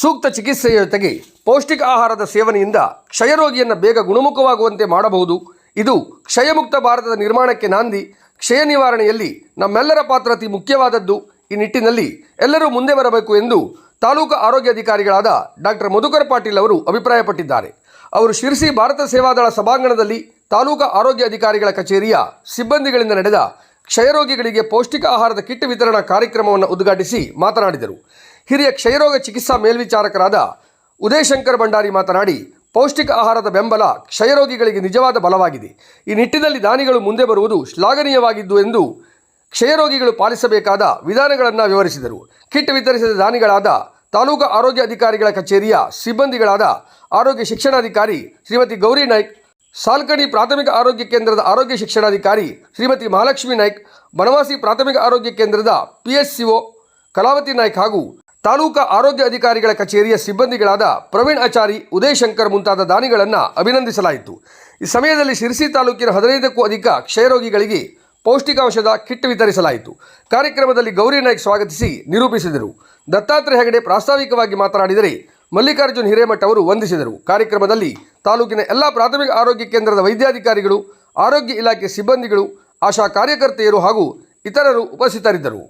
ಸೂಕ್ತ ಚಿಕಿತ್ಸೆಯ ಜೊತೆಗೆ ಪೌಷ್ಟಿಕ ಆಹಾರದ ಸೇವನೆಯಿಂದ ಕ್ಷಯರೋಗಿಯನ್ನು ಬೇಗ ಗುಣಮುಖವಾಗುವಂತೆ ಮಾಡಬಹುದು. ಇದು ಕ್ಷಯಮುಕ್ತ ಭಾರತದ ನಿರ್ಮಾಣಕ್ಕೆ ನಾಂದಿ. ಕ್ಷಯ ನಿವಾರಣೆಯಲ್ಲಿ ನಮ್ಮೆಲ್ಲರ ಪಾತ್ರ ಅತಿ ಮುಖ್ಯವಾದದ್ದು. ಈ ನಿಟ್ಟಿನಲ್ಲಿ ಎಲ್ಲರೂ ಮುಂದೆ ಬರಬೇಕು ಎಂದು ತಾಲೂಕು ಆರೋಗ್ಯಾಧಿಕಾರಿಗಳಾದ ಡಾಕ್ಟರ್ ಮಧುಕರ್ ಪಾಟೀಲ್ ಅವರು ಅಭಿಪ್ರಾಯಪಟ್ಟಿದ್ದಾರೆ. ಅವರು ಶಿರಸಿ ಭಾರತ ಸೇವಾದಳ ಸಭಾಂಗಣದಲ್ಲಿ ತಾಲೂಕು ಆರೋಗ್ಯ ಅಧಿಕಾರಿಗಳ ಕಚೇರಿಯ ಸಿಬ್ಬಂದಿಗಳಿಂದ ನಡೆದ ಕ್ಷಯರೋಗಿಗಳಿಗೆ ಪೌಷ್ಟಿಕ ಆಹಾರದ ಕಿಟ್ ವಿತರಣಾ ಕಾರ್ಯಕ್ರಮವನ್ನು ಉದ್ಘಾಟಿಸಿ ಮಾತನಾಡಿದರು. ಹಿರಿಯ ಕ್ಷಯರೋಗ ಚಿಕಿತ್ಸಾ ಮೇಲ್ವಿಚಾರಕರಾದ ಉದಯಶಂಕರ್ ಭಂಡಾರಿ ಮಾತನಾಡಿ, ಪೌಷ್ಟಿಕ ಆಹಾರದ ಬೆಂಬಲ ಕ್ಷಯರೋಗಿಗಳಿಗೆ ನಿಜವಾದ ಬಲವಾಗಿದೆ. ಈ ನಿಟ್ಟಿನಲ್ಲಿ ದಾನಿಗಳು ಮುಂದೆ ಬರುವುದು ಶ್ಲಾಘನೀಯವಾಗಿದ್ದು ಎಂದು ಕ್ಷಯರೋಗಿಗಳು ಪಾಲಿಸಬೇಕಾದ ವಿಧಾನಗಳನ್ನು ವಿವರಿಸಿದರು. ಕಿಟ್ ವಿತರಿಸಿದ ದಾನಿಗಳಾದ ತಾಲೂಕು ಆರೋಗ್ಯ ಅಧಿಕಾರಿಗಳ ಕಚೇರಿಯ ಸಿಬ್ಬಂದಿಗಳಾದ ಆರೋಗ್ಯ ಶಿಕ್ಷಣಾಧಿಕಾರಿ ಶ್ರೀಮತಿ ಗೌರಿ ನಾಯ್ಕ್, ಸಾಲ್ಕಣಿ ಪ್ರಾಥಮಿಕ ಆರೋಗ್ಯ ಕೇಂದ್ರದ ಆರೋಗ್ಯ ಶಿಕ್ಷಣಾಧಿಕಾರಿ ಶ್ರೀಮತಿ ಮಹಾಲಕ್ಷ್ಮಿ ನಾಯ್ಕ್, ಬನವಾಸಿ ಪ್ರಾಥಮಿಕ ಆರೋಗ್ಯ ಕೇಂದ್ರದ ಪಿಎಸ್ಸಿಒ ಕಲಾವತಿ ನಾಯ್ಕ್ ಹಾಗೂ ತಾಲೂಕಾ ಆರೋಗ್ಯ ಅಧಿಕಾರಿಗಳ ಕಚೇರಿಯ ಸಿಬ್ಬಂದಿಗಳಾದ ಪ್ರವೀಣ್ ಆಚಾರಿ, ಉದಯ್ ಶಂಕರ್ ಮುಂತಾದ ದಾನಿಗಳನ್ನು ಅಭಿನಂದಿಸಲಾಯಿತು. ಈ ಸಮಯದಲ್ಲಿ ಶಿರಸಿ ತಾಲೂಕಿನ ಹದಿನೈದಕ್ಕೂ ಅಧಿಕ ಕ್ಷಯರೋಗಿಗಳಿಗೆ ಪೌಷ್ಟಿಕಾಂಶದ ಕಿಟ್ ವಿತರಿಸಲಾಯಿತು. ಕಾರ್ಯಕ್ರಮದಲ್ಲಿ ಗೌರಿ ನಾಯ್ಕ್ ಸ್ವಾಗತಿಸಿ ನಿರೂಪಿಸಿದರು. ದತ್ತಾತ್ರೇಯ ಹೆಗಡೆ ಪ್ರಾಸ್ತಾವಿಕವಾಗಿ ಮಾತನಾಡಿದರೆ ಮಲ್ಲಿಕಾರ್ಜುನ್ ಹಿರೇಮಠ ಅವರು ವಂದಿಸಿದರು. ಕಾರ್ಯಕ್ರಮದಲ್ಲಿ ತಾಲೂಕಿನ ಎಲ್ಲ ಪ್ರಾಥಮಿಕ ಆರೋಗ್ಯ ಕೇಂದ್ರದ ವೈದ್ಯಾಧಿಕಾರಿಗಳು, ಆರೋಗ್ಯ ಇಲಾಖೆ ಸಿಬ್ಬಂದಿಗಳು, ಆಶಾ ಕಾರ್ಯಕರ್ತೆಯರು ಹಾಗೂ ಇತರರು ಉಪಸ್ಥಿತರಿದ್ದರು.